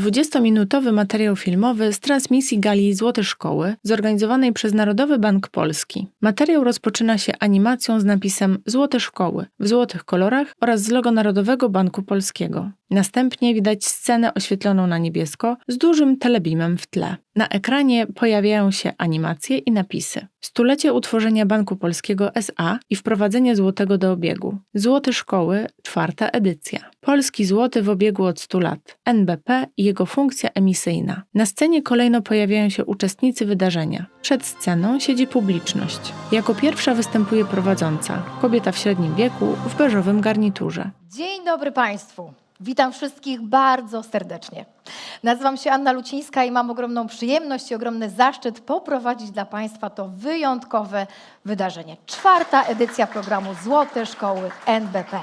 20-minutowy materiał filmowy z transmisji gali Złote Szkoły, zorganizowanej przez Narodowy Bank Polski. Materiał rozpoczyna się animacją z napisem Złote Szkoły w złotych kolorach oraz z logo Narodowego Banku Polskiego. Następnie widać scenę oświetloną na niebiesko z dużym telebimem w tle. Na ekranie pojawiają się animacje i napisy. Stulecie utworzenia Banku Polskiego SA i wprowadzenie złotego do obiegu. Złote Szkoły, czwarta edycja. Polski złoty w obiegu od 100 lat. NBP i jego funkcja emisyjna. Na scenie kolejno pojawiają się uczestnicy wydarzenia. Przed sceną siedzi publiczność. Jako pierwsza występuje prowadząca, kobieta w średnim wieku w beżowym garniturze. Dzień dobry Państwu. Witam wszystkich bardzo serdecznie. Nazywam się Anna Lucińska i mam ogromną przyjemność i ogromny zaszczyt poprowadzić dla Państwa to wyjątkowe wydarzenie. Czwarta edycja programu Złote Szkoły NBP.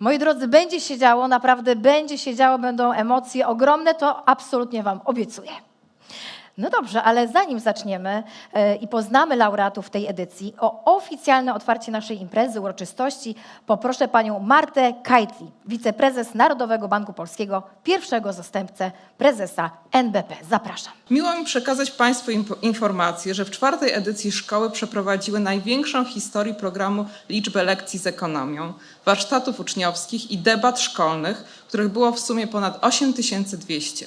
Moi drodzy, będzie się działo, naprawdę będzie się działo, będą emocje ogromne, to absolutnie Wam obiecuję. No dobrze, ale zanim zaczniemy e, i poznamy laureatów tej edycji, o oficjalne otwarcie naszej imprezy, uroczystości poproszę panią Martę Kajtli, wiceprezes Narodowego Banku Polskiego, pierwszego zastępcę prezesa NBP. Zapraszam. Miło mi przekazać Państwu informację, że w czwartej edycji szkoły przeprowadziły największą w historii programu liczbę lekcji z ekonomią, warsztatów uczniowskich i debat szkolnych, których było w sumie ponad 8200.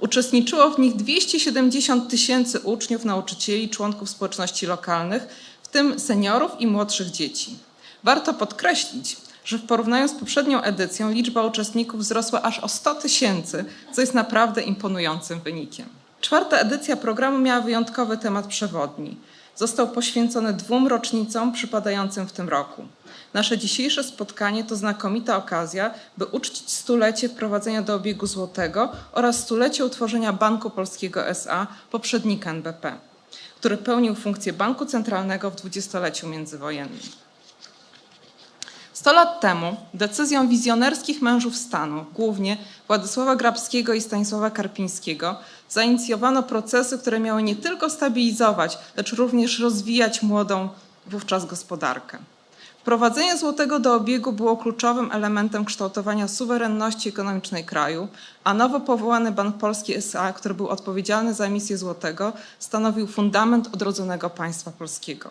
Uczestniczyło w nich 270 tysięcy uczniów, nauczycieli członków społeczności lokalnych, w tym seniorów i młodszych dzieci. Warto podkreślić, że w porównaniu z poprzednią edycją liczba uczestników wzrosła aż o 100 tysięcy, co jest naprawdę imponującym wynikiem. Czwarta edycja programu miała wyjątkowy temat przewodni. Został poświęcony dwóm rocznicom przypadającym w tym roku. Nasze dzisiejsze spotkanie to znakomita okazja, by uczcić stulecie wprowadzenia do obiegu złotego oraz stulecie utworzenia Banku Polskiego SA, poprzednika NBP, który pełnił funkcję banku centralnego w dwudziestoleciu międzywojennym. Sto lat temu decyzją wizjonerskich mężów stanu, głównie Władysława Grabskiego i Stanisława Karpińskiego, zainicjowano procesy, które miały nie tylko stabilizować, lecz również rozwijać młodą wówczas gospodarkę. Wprowadzenie złotego do obiegu było kluczowym elementem kształtowania suwerenności ekonomicznej kraju, a nowo powołany Bank Polski SA, który był odpowiedzialny za emisję złotego, stanowił fundament odrodzonego państwa polskiego.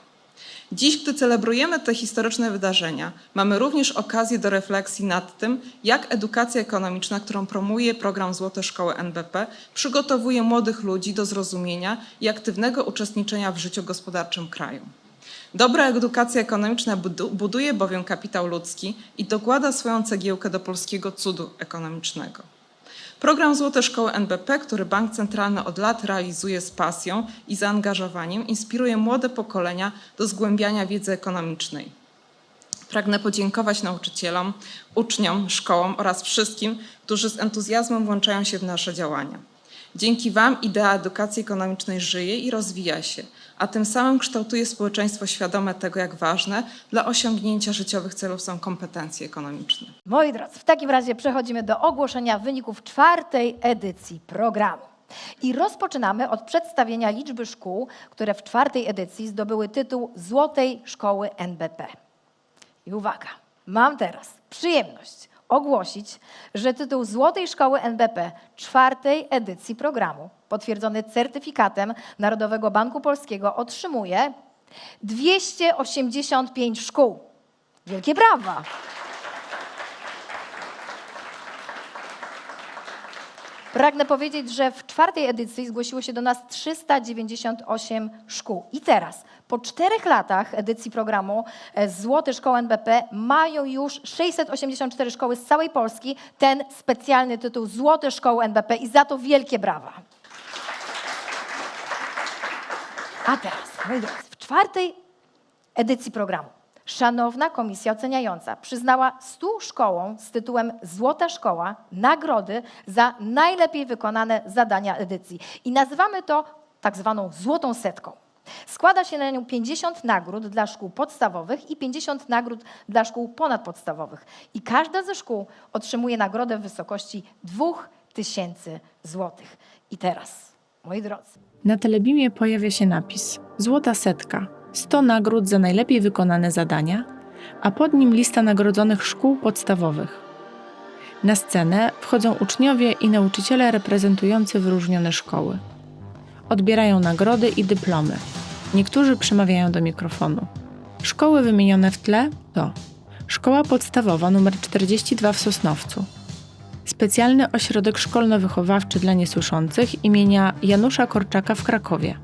Dziś, gdy celebrujemy te historyczne wydarzenia, mamy również okazję do refleksji nad tym, jak edukacja ekonomiczna, którą promuje program Złote Szkoły NBP, przygotowuje młodych ludzi do zrozumienia i aktywnego uczestniczenia w życiu gospodarczym kraju. Dobra edukacja ekonomiczna budu- buduje bowiem kapitał ludzki i dokłada swoją cegiełkę do polskiego cudu ekonomicznego. Program Złote Szkoły NBP, który Bank Centralny od lat realizuje z pasją i zaangażowaniem, inspiruje młode pokolenia do zgłębiania wiedzy ekonomicznej. Pragnę podziękować nauczycielom, uczniom, szkołom oraz wszystkim, którzy z entuzjazmem włączają się w nasze działania. Dzięki Wam idea edukacji ekonomicznej żyje i rozwija się, a tym samym kształtuje społeczeństwo świadome tego, jak ważne dla osiągnięcia życiowych celów są kompetencje ekonomiczne. Moi drodzy, w takim razie przechodzimy do ogłoszenia wyników czwartej edycji programu. I rozpoczynamy od przedstawienia liczby szkół, które w czwartej edycji zdobyły tytuł Złotej Szkoły NBP. I uwaga, mam teraz przyjemność ogłosić, że tytuł Złotej Szkoły NBP czwartej edycji programu, potwierdzony certyfikatem Narodowego Banku Polskiego, otrzymuje 285 szkół. Wielkie brawa! Pragnę powiedzieć, że w czwartej edycji zgłosiło się do nas 398 szkół. I teraz, po czterech latach edycji programu e, Złote Szkoły NBP mają już 684 szkoły z całej Polski ten specjalny tytuł Złote Szkoły NBP i za to wielkie brawa. A teraz, w czwartej edycji programu Szanowna Komisja Oceniająca przyznała 100 szkołom z tytułem Złota Szkoła nagrody za najlepiej wykonane zadania edycji. I nazywamy to tak zwaną złotą setką. Składa się na nią 50 nagród dla szkół podstawowych i 50 nagród dla szkół ponadpodstawowych. I każda ze szkół otrzymuje nagrodę w wysokości 2000 złotych. I teraz, moi drodzy, Na telebimie pojawia się napis Złota setka 100 nagród za najlepiej wykonane zadania, a pod nim lista nagrodzonych szkół podstawowych. Na scenę wchodzą uczniowie i nauczyciele reprezentujący wyróżnione szkoły. Odbierają nagrody i dyplomy. Niektórzy przemawiają do mikrofonu. Szkoły wymienione w tle to Szkoła Podstawowa nr 42 w Sosnowcu, Specjalny Ośrodek Szkolno-Wychowawczy dla Niesłyszących imienia Janusza Korczaka w Krakowie,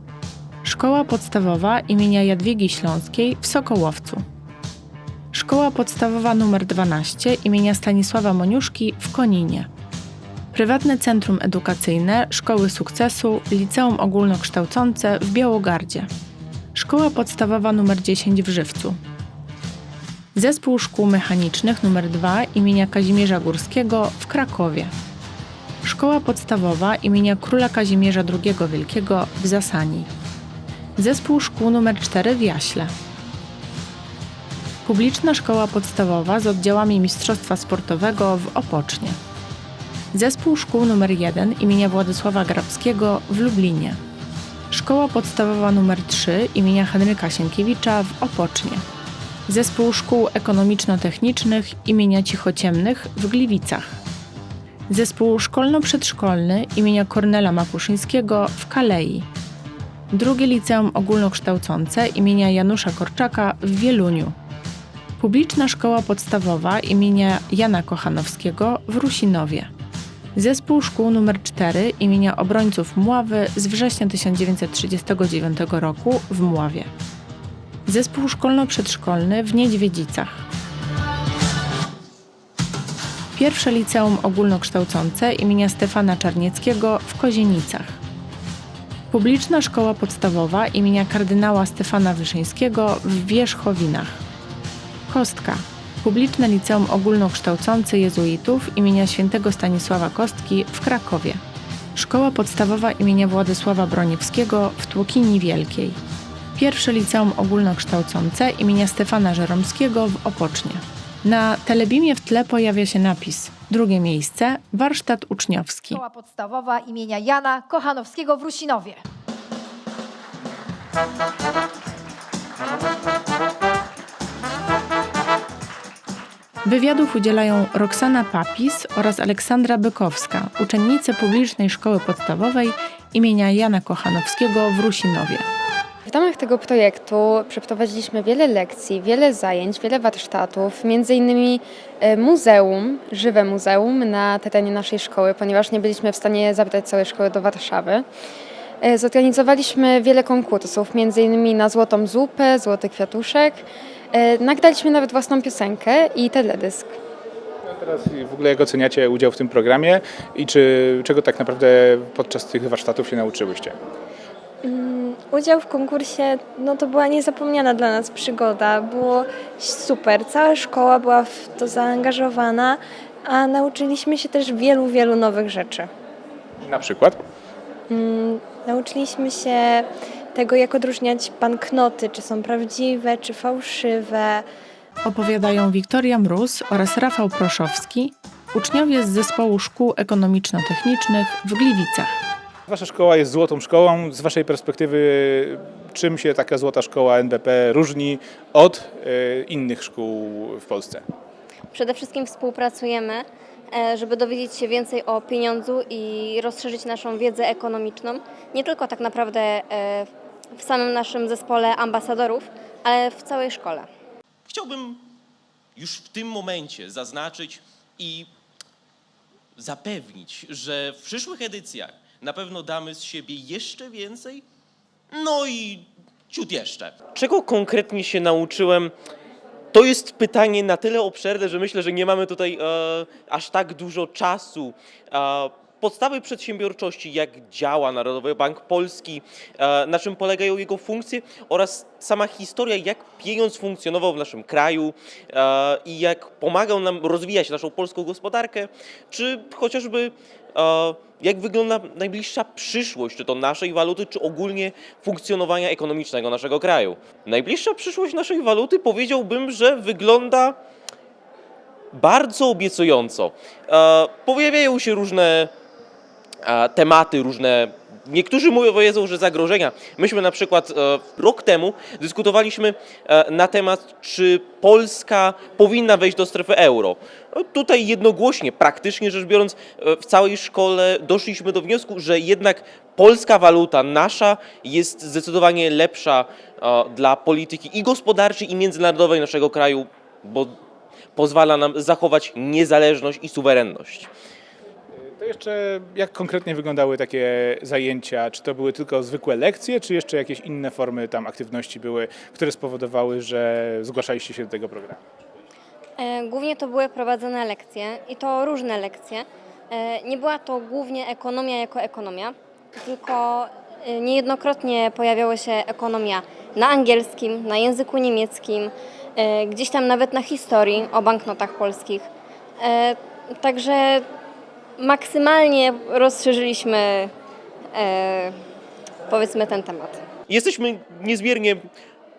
Szkoła Podstawowa imienia Jadwigi Śląskiej w Sokołowcu, Szkoła Podstawowa nr 12 imienia Stanisława Moniuszki w Koninie, Prywatne Centrum Edukacyjne Szkoły Sukcesu Liceum Ogólnokształcące w Białogardzie, Szkoła Podstawowa nr 10 w Żywcu, Zespół Szkół Mechanicznych nr 2 imienia Kazimierza Górskiego w Krakowie. Szkoła Podstawowa imienia Króla Kazimierza II Wielkiego w Zasani. Zespół Szkół nr 4 w Jaśle. Publiczna Szkoła Podstawowa z oddziałami Mistrzostwa Sportowego w Opocznie. Zespół Szkół nr 1 imienia Władysława Grabskiego w Lublinie. Szkoła Podstawowa nr 3 imienia Henryka Sienkiewicza w Opocznie. Zespół Szkół Ekonomiczno-Technicznych imienia Cichociemnych w Gliwicach. Zespół Szkolno-Przedszkolny imienia Kornela Mapuszyńskiego w Kalei. Drugie Liceum Ogólnokształcące imienia Janusza Korczaka w Wieluniu. Publiczna Szkoła Podstawowa imienia Jana Kochanowskiego w Rusinowie. Zespół Szkół nr 4 imienia Obrońców Mławy z września 1939 roku w Mławie. Zespół szkolno-przedszkolny w Niedźwiedzicach. Pierwsze liceum ogólnokształcące imienia Stefana Czarnieckiego w Kozienicach. Publiczna szkoła podstawowa imienia kardynała Stefana Wyszyńskiego w Wierzchowinach. Kostka. Publiczne liceum ogólnokształcące jezuitów imienia świętego Stanisława Kostki w Krakowie. Szkoła podstawowa imienia Władysława Broniewskiego w Tłokini Wielkiej. Pierwsze liceum ogólnokształcące imienia Stefana Żeromskiego w Opocznie. Na telebimie w tle pojawia się napis. Drugie miejsce warsztat uczniowski. Szkoła Podstawowa imienia Jana Kochanowskiego w Rusinowie. Wywiadów udzielają Roxana Papis oraz Aleksandra Bykowska, uczennice publicznej szkoły podstawowej imienia Jana Kochanowskiego w Rusinowie. W ramach tego projektu przeprowadziliśmy wiele lekcji, wiele zajęć, wiele warsztatów, między innymi e, muzeum, żywe muzeum na terenie naszej szkoły, ponieważ nie byliśmy w stanie zabrać całej szkoły do Warszawy. E, Zorganizowaliśmy wiele konkursów, między innymi na Złotą Zupę, Złoty Kwiatuszek. E, Nagraliśmy nawet własną piosenkę i teledysk. A Teraz w ogóle jak oceniacie udział w tym programie i czy czego tak naprawdę podczas tych warsztatów się nauczyłyście? Udział w konkursie no to była niezapomniana dla nas przygoda. Było super. Cała szkoła była w to zaangażowana, a nauczyliśmy się też wielu, wielu nowych rzeczy. Na przykład? Nauczyliśmy się tego, jak odróżniać banknoty, czy są prawdziwe, czy fałszywe. Opowiadają Wiktoria Mróz oraz Rafał Proszowski, uczniowie z zespołu szkół ekonomiczno-technicznych w Gliwicach. Wasza szkoła jest złotą szkołą. Z waszej perspektywy czym się taka złota szkoła NBP różni od e, innych szkół w Polsce? Przede wszystkim współpracujemy, e, żeby dowiedzieć się więcej o pieniądzu i rozszerzyć naszą wiedzę ekonomiczną. Nie tylko tak naprawdę e, w samym naszym zespole ambasadorów, ale w całej szkole. Chciałbym już w tym momencie zaznaczyć i zapewnić, że w przyszłych edycjach na pewno damy z siebie jeszcze więcej, no i ciut jeszcze. Czego konkretnie się nauczyłem? To jest pytanie na tyle obszerne, że myślę, że nie mamy tutaj e, aż tak dużo czasu. E, podstawy przedsiębiorczości, jak działa Narodowy Bank Polski, e, na czym polegają jego funkcje oraz sama historia, jak pieniądz funkcjonował w naszym kraju e, i jak pomagał nam rozwijać naszą polską gospodarkę, czy chociażby e, jak wygląda najbliższa przyszłość, czy to naszej waluty, czy ogólnie funkcjonowania ekonomicznego naszego kraju. Najbliższa przyszłość naszej waluty powiedziałbym, że wygląda bardzo obiecująco. E, pojawiają się różne e, tematy, różne Niektórzy mówią, Jezu, że zagrożenia. Myśmy na przykład e, rok temu dyskutowaliśmy e, na temat, czy Polska powinna wejść do strefy euro. E, Tutaj jednogłośnie, praktycznie rzecz biorąc, e, w całej szkole doszliśmy do wniosku, że jednak polska waluta, nasza, jest zdecydowanie lepsza e, dla polityki i gospodarczej, i międzynarodowej naszego kraju, bo pozwala nam zachować niezależność i suwerenność. To jeszcze jak konkretnie wyglądały takie zajęcia? Czy to były tylko zwykłe lekcje, czy jeszcze jakieś inne formy tam aktywności były, które spowodowały, że zgłaszaliście się do tego programu? E, Głównie to były prowadzone lekcje i to różne lekcje. E, Nie była to głównie ekonomia jako ekonomia, tylko e, niejednokrotnie pojawiała się ekonomia na angielskim, na języku niemieckim, gdzieś tam nawet na historii o banknotach polskich. Także maksymalnie rozszerzyliśmy powiedzmy ten temat. Jesteśmy niezmiernie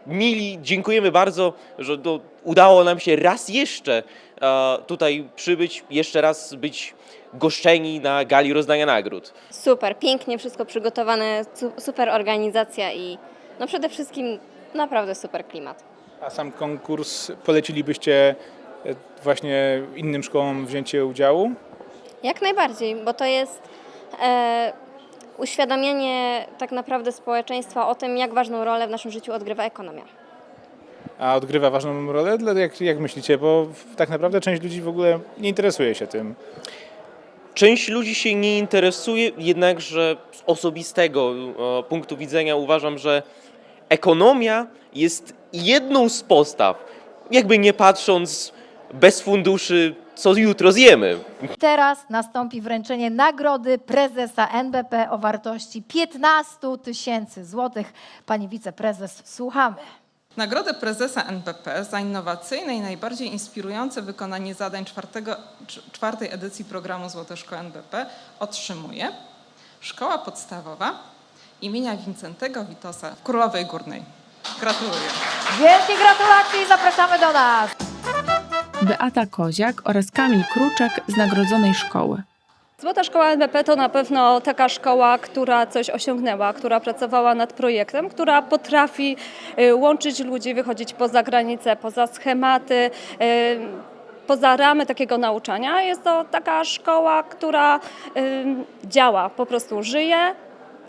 mili, dziękujemy bardzo, że to udało nam się raz jeszcze e, tutaj przybyć, jeszcze raz być goszczeni na gali rozdania nagród. Super, pięknie wszystko przygotowane, su- super organizacja i no przede wszystkim naprawdę super klimat. A sam konkurs polecilibyście e, właśnie innym szkołom wzięcie udziału? Jak najbardziej, bo to jest e, uświadamianie tak naprawdę społeczeństwa o tym, jak ważną rolę w naszym życiu odgrywa ekonomia. A odgrywa ważną rolę? Jak, jak myślicie? Bo tak naprawdę część ludzi w ogóle nie interesuje się tym. Część ludzi się nie interesuje, jednakże z osobistego punktu widzenia uważam, że ekonomia jest jedną z postaw, jakby nie patrząc bez funduszy, co jutro zjemy. Teraz nastąpi wręczenie nagrody prezesa NBP o wartości 15 tysięcy złotych. Pani wiceprezes, słuchamy. Nagrodę prezesa NBP za innowacyjne i najbardziej inspirujące wykonanie zadań czwartego, cz- czwartej edycji programu Złote Szkoły NBP otrzymuje Szkoła Podstawowa imienia Wincentego Witosa w Królowej Górnej. Gratuluję. Wielkie gratulacje i zapraszamy do nas. Beata Koziak oraz Kamil Kruczek z nagrodzonej szkoły. Złota Szkoła NBP to na pewno taka szkoła, która coś osiągnęła, która pracowała nad projektem, która potrafi y, łączyć ludzi, wychodzić poza granice, poza schematy, y, poza ramy takiego nauczania. Jest to taka szkoła, która y, działa, po prostu żyje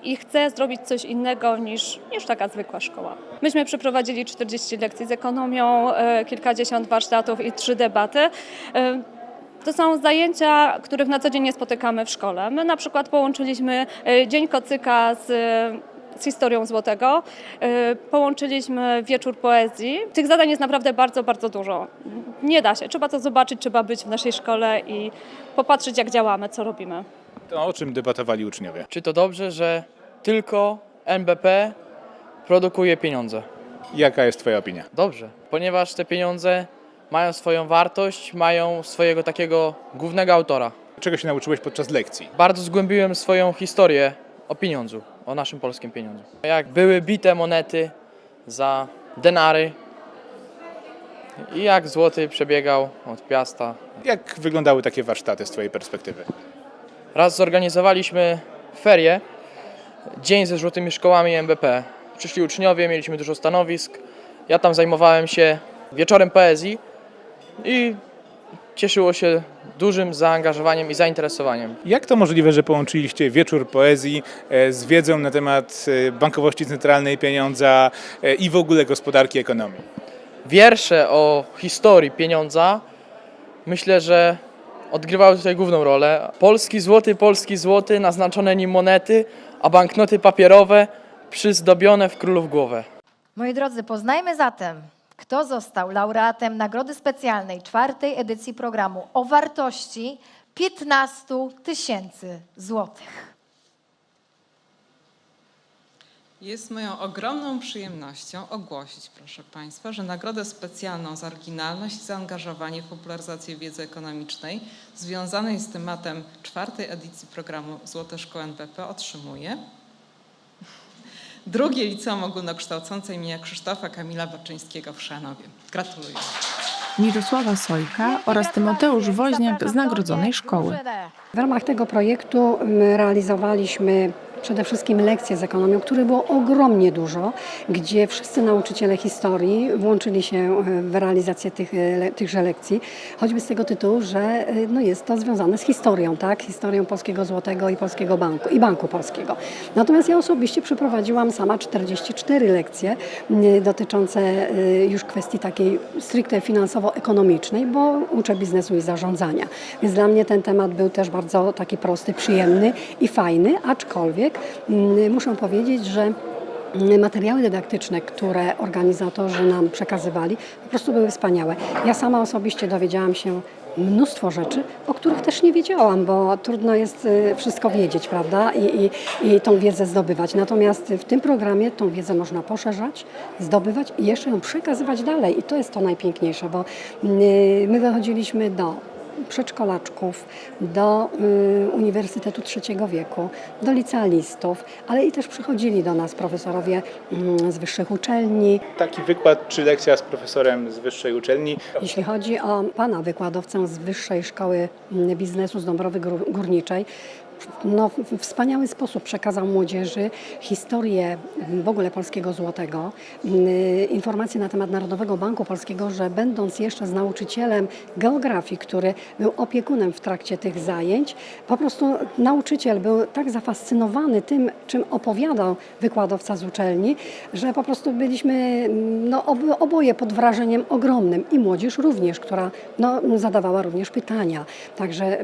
i chce zrobić coś innego niż, niż taka zwykła szkoła. Myśmy przeprowadzili 40 lekcji z ekonomią, y, kilkadziesiąt warsztatów i trzy debaty. Y, to są zajęcia, których na co dzień nie spotykamy w szkole. My na przykład połączyliśmy e, Dzień Kocyka z, z historią Złotego, e, połączyliśmy wieczór poezji. Tych zadań jest naprawdę bardzo, bardzo dużo. Nie da się, trzeba to zobaczyć, trzeba być w naszej szkole i popatrzeć jak działamy, co robimy. To o czym debatowali uczniowie? Czy to dobrze, że tylko NBP produkuje pieniądze? Jaka jest Twoja opinia? Dobrze, ponieważ te pieniądze mają swoją wartość, mają swojego takiego głównego autora. Czego się nauczyłeś podczas lekcji? Bardzo zgłębiłem swoją historię o pieniądzu, o naszym polskim pieniądzu. Jak były bite monety za denary i jak złoty przebiegał od piasta. Jak wyglądały takie warsztaty z Twojej perspektywy? Raz zorganizowaliśmy ferie, dzień ze złotymi szkołami MBP. Przyszli uczniowie, mieliśmy dużo stanowisk. Ja tam zajmowałem się wieczorem poezji i cieszyło się dużym zaangażowaniem i zainteresowaniem. Jak to możliwe, że połączyliście wieczór poezji e, z wiedzą na temat e, bankowości centralnej, pieniądza e, i w ogóle gospodarki, ekonomii? Wiersze o historii pieniądza myślę, że odgrywały tutaj główną rolę. Polski złoty, polski złoty, naznaczone nim monety, a banknoty papierowe przyzdobione w królów głowę. Moi drodzy, poznajmy zatem, kto został laureatem Nagrody Specjalnej czwartej edycji programu o wartości 15 tysięcy złotych. Jest moją ogromną przyjemnością ogłosić, proszę Państwa, że nagrodę specjalną za oryginalność i zaangażowanie w popularyzację wiedzy ekonomicznej związanej z tematem czwartej edycji programu Złote Szkoły NBP otrzymuje drugie liceum ogólnokształcące imienia Krzysztofa Kamila Baczyńskiego w Szanowie. Gratuluję. Mirosława Sojka oraz Tymoteusz Woźniak z nagrodzonej szkoły. W ramach tego projektu realizowaliśmy przede wszystkim lekcje z ekonomią, których było ogromnie dużo, gdzie wszyscy nauczyciele historii włączyli się e, w realizację tych, e, tychże lekcji, choćby z tego tytułu, że e, no jest to związane z historią, tak? historią polskiego złotego i polskiego banku i Banku Polskiego. Natomiast ja osobiście przeprowadziłam sama 44 lekcje dotyczące już kwestii takiej stricte finansowo-ekonomicznej, bo uczę biznesu i zarządzania. Więc dla mnie ten temat był też bardzo taki prosty, przyjemny i fajny, aczkolwiek mm, muszę powiedzieć, że mm, materiały dydaktyczne, które organizatorzy nam przekazywali, po prostu były wspaniałe. Ja sama osobiście dowiedziałam się mnóstwo rzeczy, o których też nie wiedziałam, bo trudno jest y, wszystko wiedzieć, prawda? I, i, i tą wiedzę zdobywać. Natomiast w tym programie tą wiedzę można poszerzać, zdobywać i jeszcze ją przekazywać dalej. I to jest to najpiękniejsze, bo y, my wychodziliśmy do przedszkolaczków, do y, Uniwersytetu Trzeciego Wieku, do licealistów, ale i też przychodzili do nas profesorowie mm, z wyższych uczelni. Taki wykład czy lekcja z profesorem z wyższej uczelni. Jeśli chodzi o pana wykładowcę z Wyższej Szkoły mm, Biznesu z Dąbrowy Gór- Górniczej, no, w wspaniały sposób przekazał młodzieży historię mm, w ogóle polskiego złotego, mm, informacje na temat Narodowego Banku Polskiego, że będąc jeszcze z nauczycielem geografii, który był opiekunem w trakcie tych zajęć, po prostu nauczyciel był tak zafascynowany tym, czym opowiadał wykładowca z uczelni, że po prostu byliśmy mm, no, ob, oboje pod wrażeniem ogromnym i młodzież również, która no, zadawała również pytania. Także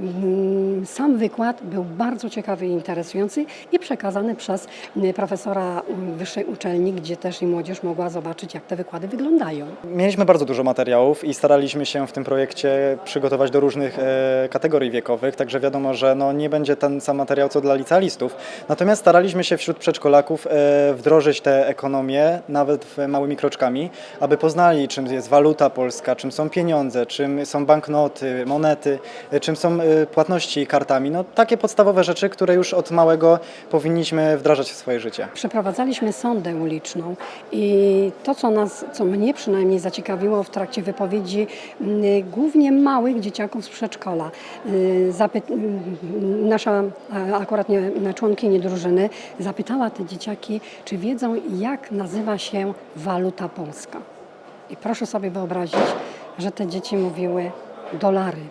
sam wykład był bardzo ciekawy i interesujący i przekazany przez profesora wyższej uczelni, gdzie też i młodzież mogła zobaczyć, jak te wykłady wyglądają. Mieliśmy bardzo dużo materiałów i staraliśmy się w tym projekcie przygotować do różnych e, kategorii wiekowych, także wiadomo, że no, nie będzie ten sam materiał co dla licealistów. Natomiast staraliśmy się wśród przedszkolaków e, wdrożyć tę ekonomię nawet małymi kroczkami, aby poznali czym jest waluta polska, czym są pieniądze, czym są banknoty, monety, e, czym są płatności kartami. No, takie podstawowe rzeczy, które już od małego powinniśmy wdrażać w swoje życie. Przeprowadzaliśmy sondę uliczną i to, co nas, co mnie przynajmniej zaciekawiło w trakcie wypowiedzi mm, głównie małych dzieciaków z przedszkola. Y, Zapy- mm, nasza akurat nie, członkini drużyny zapytała te dzieciaki, czy wiedzą, jak nazywa się waluta polska. I proszę sobie wyobrazić, że te dzieci mówiły dolary.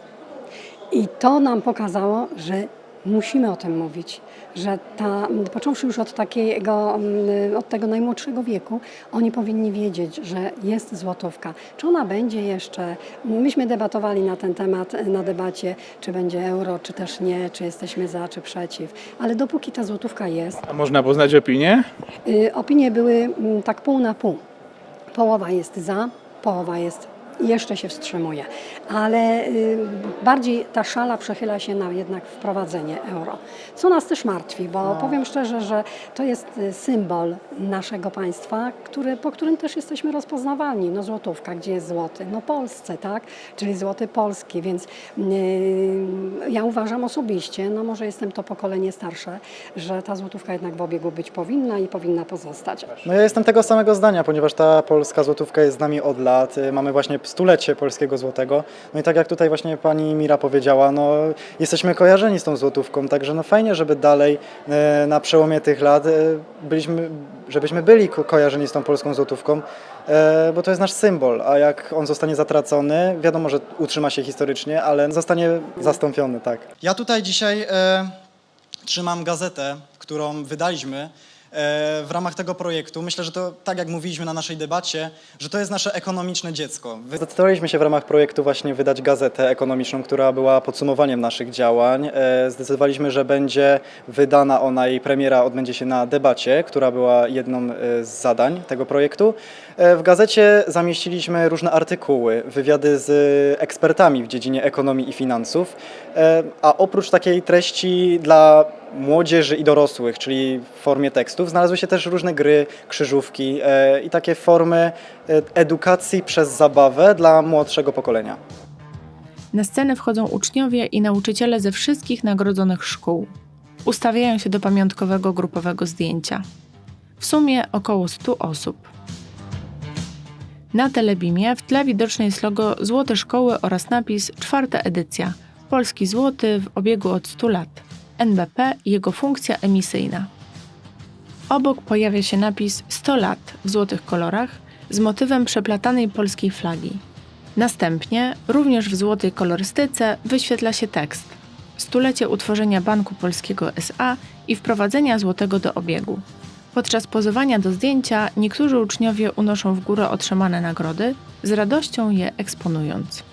I to nam pokazało, że musimy o tym mówić, że ta, począwszy już od takiego, mm, od tego najmłodszego wieku, oni powinni wiedzieć, że jest złotówka. Czy ona będzie jeszcze, myśmy debatowali na ten temat na debacie, czy będzie euro, czy też nie, czy jesteśmy za, czy przeciw, ale dopóki ta złotówka jest, A można poznać opinię? Y, Opinie były mm, tak pół na pół. Połowa jest za, połowa jest jeszcze się wstrzymuje, ale y, bardziej ta szala przechyla się na jednak wprowadzenie euro. Co nas też martwi, bo powiem szczerze, że to jest y, symbol naszego państwa, który, po którym też jesteśmy rozpoznawalni. No złotówka, gdzie jest złoty? No Polsce, tak? Czyli złoty polski, więc y, ja uważam osobiście, no może jestem to pokolenie starsze, że ta złotówka jednak w obiegu być powinna i powinna pozostać. No ja jestem tego samego zdania, ponieważ ta polska złotówka jest z nami od lat. Y, Mamy właśnie stulecie polskiego złotego. No i tak jak tutaj właśnie pani Mira powiedziała, no jesteśmy kojarzeni z tą złotówką, także no fajnie, żeby dalej e, na przełomie tych lat e, byliśmy, żebyśmy byli ko- kojarzeni z tą polską złotówką, e, bo to jest nasz symbol, a jak on zostanie zatracony, wiadomo, że utrzyma się historycznie, ale zostanie zastąpiony, tak. Ja tutaj dzisiaj e, trzymam gazetę, którą wydaliśmy w ramach tego projektu. Myślę, że to, tak jak mówiliśmy na naszej debacie, że to jest nasze ekonomiczne dziecko. Wy- Zdecydowaliśmy się w ramach projektu właśnie wydać gazetę ekonomiczną, która była podsumowaniem naszych działań. E, Zdecydowaliśmy, że będzie wydana ona, jej premiera odbędzie się na debacie, która była jedną e, z zadań tego projektu. E, W gazecie zamieściliśmy różne artykuły, wywiady z ekspertami w dziedzinie ekonomii i finansów, E, a oprócz takiej treści dla młodzieży i dorosłych, czyli w formie tekstów, znalazły się też różne gry, krzyżówki e, i takie formy e, edukacji przez zabawę dla młodszego pokolenia. Na scenę wchodzą uczniowie i nauczyciele ze wszystkich nagrodzonych szkół. Ustawiają się do pamiątkowego grupowego zdjęcia. W sumie około 100 osób. Na telebimie w tle widoczne jest logo Złote Szkoły oraz napis Czwarta edycja. Polski złoty w obiegu od 100 lat. NBP i jego funkcja emisyjna. Obok pojawia się napis 100 lat w złotych kolorach z motywem przeplatanej polskiej flagi. Następnie, również w złotej kolorystyce, wyświetla się tekst Stulecie utworzenia Banku Polskiego SA i wprowadzenia złotego do obiegu. Podczas pozowania do zdjęcia niektórzy uczniowie unoszą w górę otrzymane nagrody, z radością je eksponując.